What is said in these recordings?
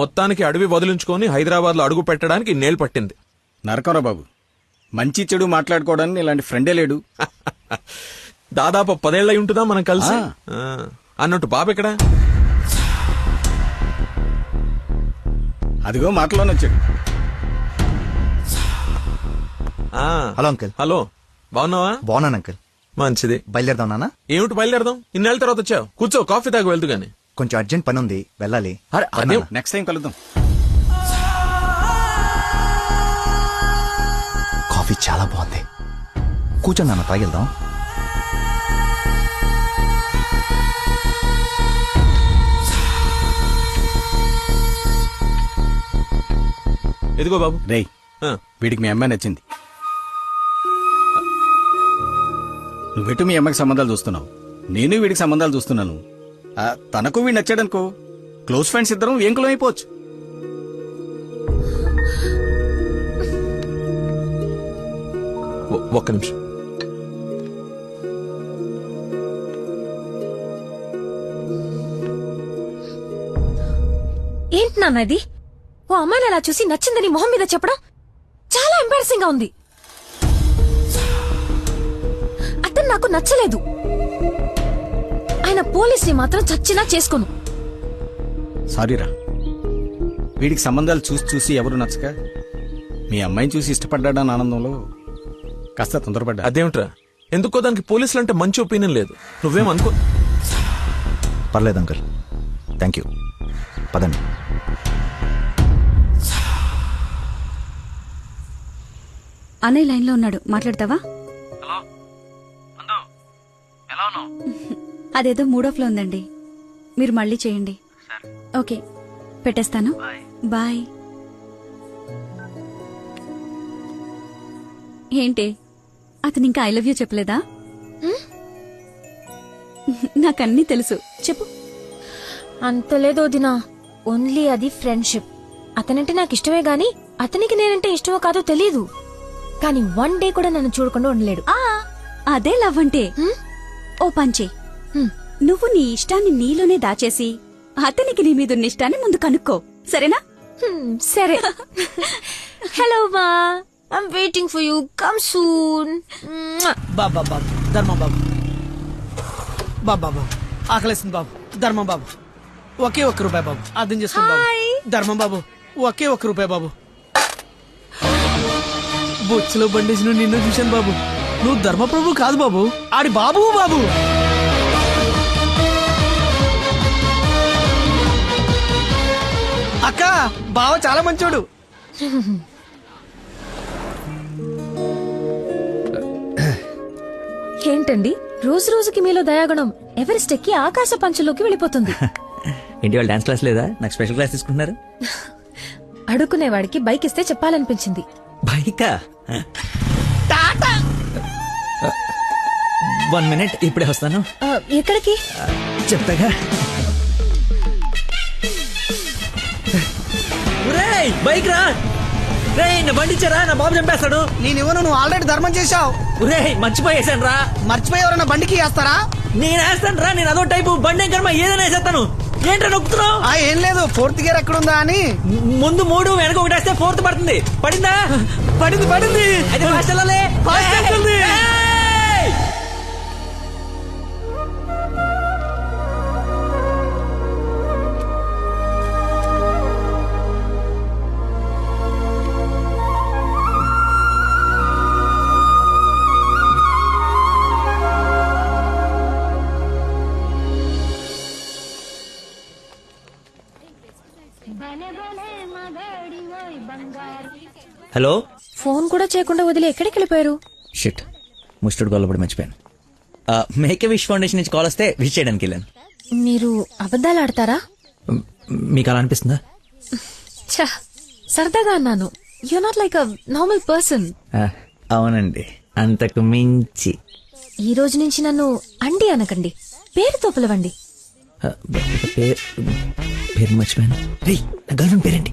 మొత్తానికి అడవి వదిలించుకొని హైదరాబాద్లో అడుగు పెట్టడానికి నేలు పట్టింది. నరకరా బాబు మంచి చెడు మాట్లాడుకోవడానికి ఇలాంటి ఫ్రెండే లేడు. దాదాపు పదేళ్ళై ఉంటుందా మనం కలిసి. ఆ. అన్నట్టు బాబు ఎక్కడ? అదిగో మాటలోనే వచ్చాడు. ఆ. Hello uncle. హలో. బాగున్నావా? బాగున్నాను అంకుల్. మంచిది. బయలుదేరదాం నాన్న. ఏమిటి బయలుదేరదాం? ఇన్నేళ్ళ తర్వాత వచ్చావు. కూర్చో కాఫీ తాగి వెళ్తూ గాని. కొంచెం అర్జెంట్ పని ఉంది వెళ్ళాలి అదే నెక్స్ట్ టైం కలుద్దాం. కాఫీ చాలా బాగుంది. కూర్చో నాన్న తాగిద్దాం. ఎదిగో బాబు. రేయ్ ఆ. వీడికి మీ అమ్మాయి నచ్చింది. నువ్వెటు మీ అమ్మకి సంబంధాలు చూస్తున్నావు? నేను వీడికి సంబంధాలు చూస్తున్నాను. తనకు వీడు నచ్చాడనుకో. క్లోజ్ ఫ్రెండ్స్ ఇద్దరం ఏంకులం అయిపోవచ్చు ఒక్క నిమిషం. ఏంటి నాన్న ఇది? ఓ అమ్మాయిని అలా చూసి నచ్చిందని మొహం మీద చెప్పడం చాలా ఎంబారసింగ్గా ఉంది. అతను నాకు నచ్చలేదు. ఆయన పోలీస్ని మాత్రం చచ్చినా చేసుకోను. సారీరా. వీడికి సంబంధాలు చూసి చూసి ఎవరు నచ్చక మీ అమ్మాయిని చూసి ఇష్టపడ్డాడని ఆనందంలో కాస్త తొందరపడ్డా. అదేమిట్రా? ఎందుకో దానికి పోలీసులు అంటే మంచి ఒపీనియన్ లేదు. నువ్వేం అనుకో పర్లేదు అంకుల్. థ్యాంక్ యూ పదండి. అన్నయ్య లైన్లో ఉన్నాడు. మాట్లాడతావా? అదేదో మూడో ఫ్లో ఉందండి. మీరు మళ్ళీ చేయండి. ఓకే. పెట్టేస్తాను. బాయ్. ఏంటి? అతను ఇంకా ఐ లవ్ యూ చెప్పలేదా? నాకన్నీ తెలుసు. చెప్పు. అంత లేదు వదినా. ఓన్లీ అది ఫ్రెండ్షిప్. అతనంటే నాకు ఇష్టమే గాని అతనికి నేనంటే ఇష్టమో కాదో తెలియదు కానీ వన్ డే కూడా నన్ను చూడకుండా ఉండలేడు. ఆ అదే లవ్ అంటే? ఓ పంచే. నువ్వు నీ ఇష్టాన్ని నీలోనే దాచేసి అతనికి నీ మీదున్న ఇష్టాన్ని ముందు కనుక్కో. సరేనా? సరే. హలో మా. I'm waiting for you come soon బాబు బాబు బాబు. ధర్మం బాబు. బాబు బాబు ఆకలేస్తుంది బాబు. ధర్మం బాబు. ఒకే ఒక్క రూపాయి బాబు. అర్థం చేసుకోండి బాబు. ధర్మం బాబు. ఒకే ఒక్క రూపాయి బాబు. బొచ్చులో బండేసి నువ్వు నిన్ను చూశాను బాబు. నువ్వు ధర్మప్రభు కాదు బాబు. ఆడి బాబు బాబు. బావ చాలా మంచోడు. ఏంటండి? రోజు రోజుకి మీలో దయాగుణం ఎవరెస్ట్ ఎక్కి ఆకాశ పంచులోకి వెళ్ళిపోతుంది. ఏంటి వాళ్ళు డాన్స్ క్లాస్ లేదా? నాకు స్పెషల్ క్లాస్ తీసుకుంటున్నారు. అడుక్కునేవాడికి బైక్ ఇస్తే చెప్పాలనిపించింది. బైకా? వన్ మినిట్ ఇప్పుడే వస్తాను. ఆ, ఎక్కడికి? చెప్తాగా బైక్ రా. రే నా బండి ఇచ్చారా? నా బాబు చంపేస్తాడు. నేను ఇవ్వను నువ్వు ఆల్రెడీ ధర్మం చేశావు. ఒరే మర్చిపోయేసాను రా. మర్చిపోయి ఎవరైనా బండికి వేస్తారా? నేను వేస్తాను రా నేను అదో టైపు బండి కర్మ? ఏదైనా వేసేస్తాను. ఏంట్రా నొక్కుతున్నావు? ఆ ఏం లేదు ఫోర్త్ గేర్ ఎక్కడుందా అని. ముందు మూడు వెనక ఒకటి వేస్తే ఫోర్త్ పడుతుంది. పడిందా? పడింది పడింది. అయితే ఫాస్ట్ వెళ్ళాలి. Fast hello? ఫోన్ కూడా చేయకుండా వదిలి ఎక్కడికి వెళ్ళిపోయారు? షిట్ ముస్టుడు గొల్లపడి మర్చిపోయాను. మేకే విష్ ఫౌండేషన్ నుంచి కాల్ వస్తే విష్ చేయడానికి వెళ్ళాను. మీరు అబద్ధాలు ఆడతారా? మీకు అలా అనిపిస్తుందా? ఛ, సరదాగా అన్నాను. You not like a normal person అవునండి. అంతకు మించి. ఈ రోజు నుంచి నన్ను అండి అనకండి. పేరుతో పిలవండి పేరు మర్చిపోయాను. గర్ల్ఫ్రెండ్ పేరేంటి?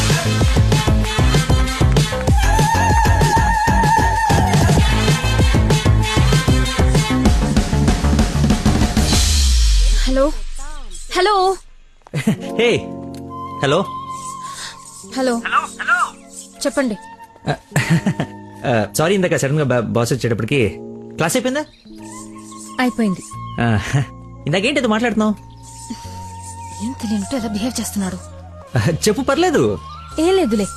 హలో. హే. హలో. హలో. చెప్పండి. సారీ ఇందాక సడన్గా బాస్ వచ్చేటప్పటికి క్లాస్ అయిపోయిందా? అయిపోయింది. ఆ, ఇందాకేంటి ఏదో మాట్లాడుతున్నావు? ఏం తెలియనట్టు ఎలా బిహేవ్ చేస్తున్నాడు? చెప్పు పర్లేదు. ఏం లేదులే.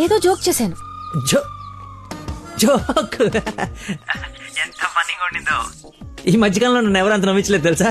ఏదో జోక్ చేశాను. జో జోక్. ఎంత ఫన్నీగా ఉండిందో. ఈ మధ్యకాలంలో నన్ను ఎవరు అంత నమ్మించలేదు తెలుసా?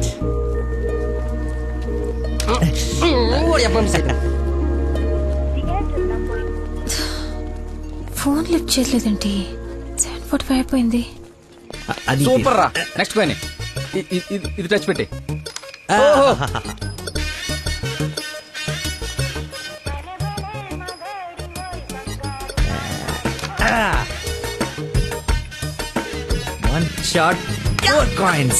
Phone lift చేయలేదేంటి seven forty five అయిపోయింది అది సూపర్ రా. నెక్స్ట్ పైన ఇది టచ్ పెట్టి. One shot, four coins.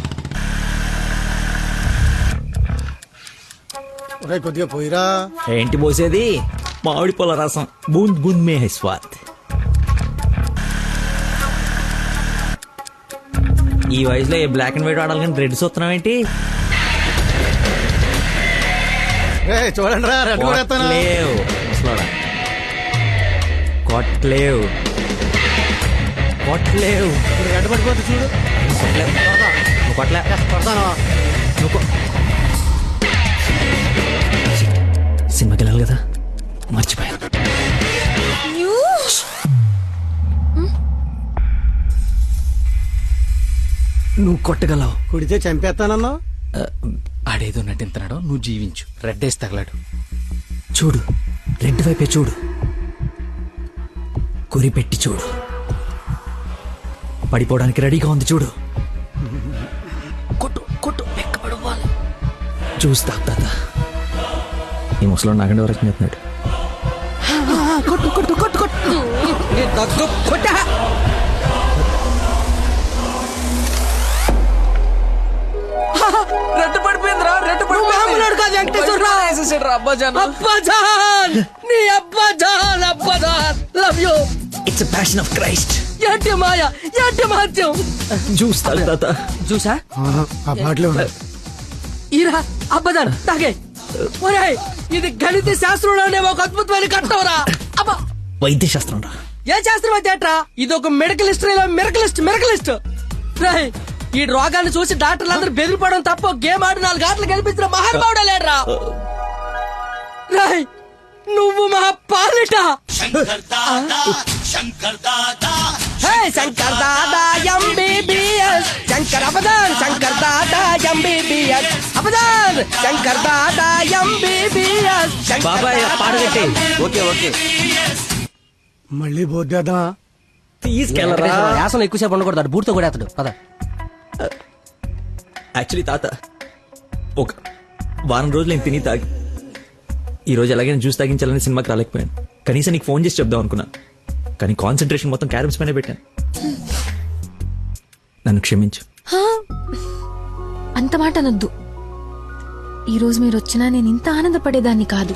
కొద్దిగా పోయిరా. ఏంటి పోసేది? మామిడి పొల రసం. బూంద్ బూంద్ మే హై స్వాద్ ఈ వయసులో ఏ బ్లాక్ అండ్ వైట్ ఆడాలి కానీ రెడ్ చూస్తున్నాం ఏంటి? చూడండి రా రెడ్ కొట్లేవు. ముసలోడా. కొట్లేవు. కొట్లేవు. రెడ్ పడిపోతే చూడు. కొట్లేవు నువ్వు కొట్లే. సినిమాకి వెళ్ళాలి కదా. మర్చిపోయాను. నువ్వు కొట్టగలవు. కుడితే చంపేస్తానన్నా ఆడేదో నటింతున్నాడో నువ్వు జీవించు. రెడ్ వేసి తగలాడు. చూడు. రెడ్ వైపే చూడు. కురి పెట్టి చూడు. పడిపోవడానికి రెడీగా ఉంది చూడు. కొట్టు కొట్టు చూస్తా తాత ఈ ముసలో నాకంటే వరకు చెప్తున్నాడు కొట్టు కొట్టు కొట్టు కొట్టు కొట్టా. రెట్టు పడిపోయిందిరా రెట్టు పడిపోయింది. కాదు వెంకటేశ్వరరావు. అబ్బాజాన్ నీ అబ్బాజాన్ అబ్బాజాన్ love you it's passion of Christ ఏంటి మాయ? ఏంటి మహత్యం చూస్తా తాత. చూసా ఆ? బాటిలో ఈరా అబ్బదాన్ తాగే. ఒరేయ్ ఇది గణిత శాస్త్రంలోనే ఒక అద్భుతమైన కట్టవరా? అబ్బా! వైద్య శాస్త్రం రా ఏ శాస్త్రం అయితే ఏట్రా? ఇది ఒక మెడికల్ హిస్టరీలో మెరకలిస్ట్ మెరకలిస్ట్ రేయ్ ఈ రోగాన్ని చూసి డాక్టర్లు అందరూ బెదిరిపోవడం తప్ప గేమ్ ఆడి నాలుగు ఆటలు గెలిపించిన మహానుభావుడే లేడ్రా. రేయ్ నువ్వు మా పాలిట హే శంకర్ దాదా. ఎంబీబీఎస్ శంకర్ అబదాన్ శంకర్ దాదా ఎంబీబీఎస్ అబదాన్ శంకర్ దాదా ఎంబీబీఎస్ బాబాయ్ పాట ఓకే ఓకే మళ్ళీ పోద్దేద్దామా తీసుకెళ్ళరా? యాసన ఎక్కువసేపు ఉండకూడదు. బూట్తో కూడా అతడు పద. యాక్చువల్లీ తాత ఒక వారం రోజులు నేను తిని తాగి ఈ రోజు ఎలాగైనా జ్యూస్ తాగించాలని సినిమాకి రాలేకపోయాను. కనీసం నీకు ఫోన్ చేసి చెప్దాం అనుకున్నాను కానీ కాన్సన్ట్రేషన్ మొత్తం క్యారమ్స్ పైన పెట్టాను. నన్ను క్షమించు. హా? అంత మాట అనొద్దు. ఈరోజు మీరు వచ్చినా నేను ఇంత ఆనందపడేదాన్ని కాదు.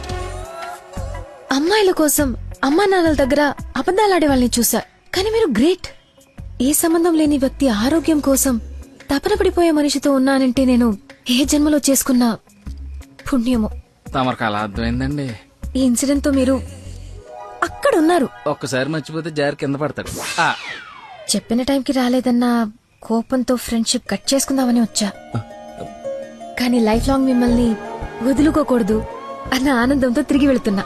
అమ్మాయిల కోసం అమ్మా నాన్నల దగ్గర అబద్ధాలాడే వాళ్ళని చూసా కానీ మీరు గ్రేట్. ఏ సంబంధం లేని వ్యక్తి ఆరోగ్యం కోసం తపన పడిపోయే మనిషితో ఉన్నానంటే నేను ఏ జన్మలో చేసుకున్న పుణ్యమో. తమరికి అలా అర్థమైందండి. ఈ ఇన్సిడెంట్తో మీరు అక్కడ ఉన్నారు ఒక్కసారి మర్చిపోతే జారి కింద పడతాడు. ఆ, చెప్పిన టైంకి రాలేదన్న కోపంతో ఫ్రెండ్షిప్ కట్ చేసుకుందామని వచ్చా. కానీ లైఫ్ లాంగ్ మిమ్మల్ని వదులుకోకూడదు అన్న ఆనందంతో తిరిగి వెళ్తున్నా.